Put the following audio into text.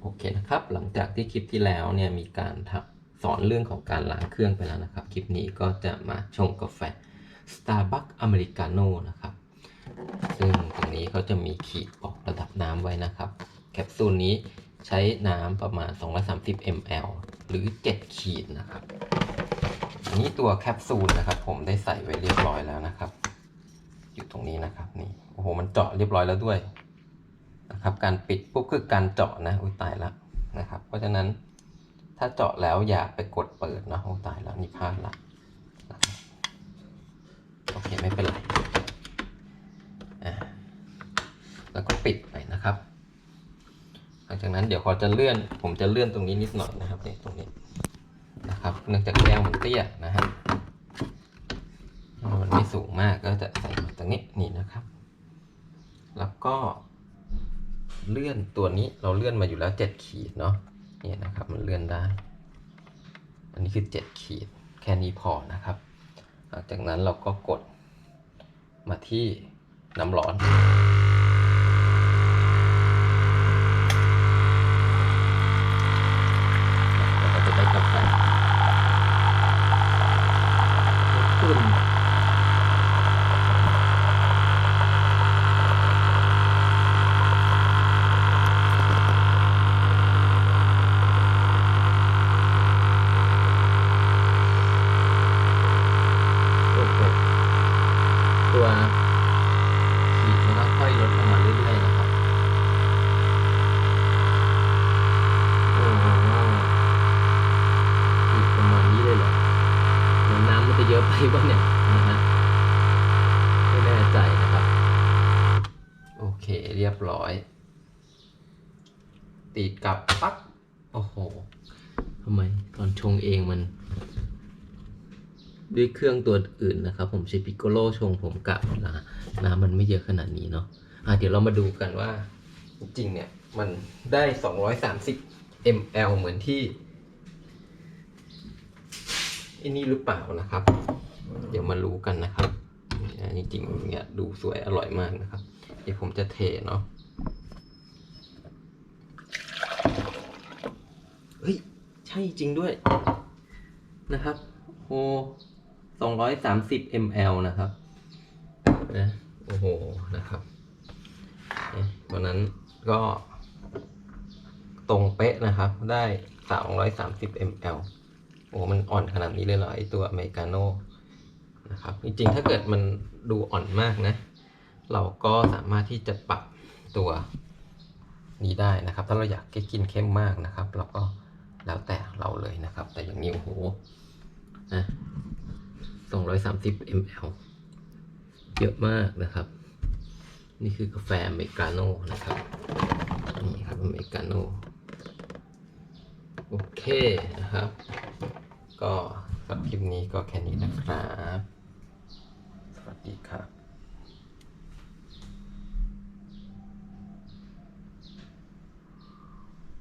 โอเคนะครับ หลังจากที่คลิปที่แล้วเนี่ยมีการสอนเรื่องของการล้างเครื่องไปแล้วนะครับ คลิปนี้ก็จะมาชงกาแฟ Starbucks Americano นะครับ ซึ่งตรงนี้เขาจะมีขีดบอกระดับน้ำไว้นะครับ แคปซูลนี้ใช้น้ำประมาณ 230 ml หรือ 7 ขีดนะครับ อันนี้ตัวแคปซูลนะครับผมได้ใส่ไว้เรียบร้อยแล้วนะครับ อยู่ตรงนี้นะครับนี่โอ้โหมันเจาะเรียบร้อยแล้วด้วย นะครับ การปิดปุ๊บคือการเจาะนะอุ้ยตายแล้วนะครับ เพราะฉะนั้นถ้าเจาะแล้วอย่าไปกดเปิดนะโอ้ตายแล้วนี่พลาดละโอเคไม่เป็นไรอ่าแล้วก็ปิดไปนะครับ หลังจากนั้นเดี๋ยวเขาจะเลื่อน ผมจะเลื่อนตรงนี้นิดหน่อยนะครับนี่ตรงนี้นะครับ เนื่องจากแก้วมันเตี้ยนะฮะมันไม่สูงมากก็จะใส่ตรงนี้นี่นะครับ แล้วก็ เลื่อนตัวนี้เราเลื่อนมาอยู่แล้วเจ็ดขีดเนาะนี่นะครับมันเลื่อนได้ อันนี้คือเจ็ดขีดแค่นี้พอนะครับ หลังจากนั้นเราก็กดมาที่น้ำร้อน ตัวขีดมันก็ค่อยลดลงมาเรื่อยๆนะครับโอ้โหขีดประมาณนี้เลยเหรอเหมือนน้ำมันจะเยอะไปป่ะเนี่ยนะฮะไม่แน่ใจนะครับ โอเคเรียบร้อย ตีกลับปั๊บโอ้โหทำไมตอนชงเองมัน ด้วยเครื่องตัวอื่นนะครับ ผมใช้พิกโกโลชงผมกะเวลาน้ำมันไม่เยอะขนาดนี้เนาะอะเดี๋ยวเรามาดูกันว่า จริงเนี่ยมันได้ 230 ml เหมือนที่อ้นี่หรือเปล่านะครับ เดี๋ยวมารู้กันนะครับนนี้จริงๆเนี่ยดูสวยอร่อยมากนะครับ เดี๋ยวผมจะเทเนาะเฮ้ย ใช่จริงด้วยนะครับโอ้ สองร้อยสามสิบ ml นะครับนะโอ้โห นะครับเนี่ยวันนั้นก็ตรงเป๊ะนะครับ ได้สามร้อยสามสิบ ml โอ้มันอ่อนขนาดนี้เลยเหรอไอตัวอเมริกาโน่นะครับ จริงๆ ถ้าเกิดมันดูอ่อนมากนะ เราก็สามารถที่จะปรับตัวนี้ได้นะครับ ถ้าเราอยากกินเข้มมากนะครับ เราก็แล้วแต่เราเลยนะครับ แต่อย่างนี้โอ้โหนะ 230 ml เยอะมากนะครับ นี่คือกาแฟอเมริกาโน่นะครับ นี่ครับอเมริกาโน่ โอเคนะครับ ก็สำหรับคลิปนี้ก็แค่นี้นะครับ สวัสดีครับ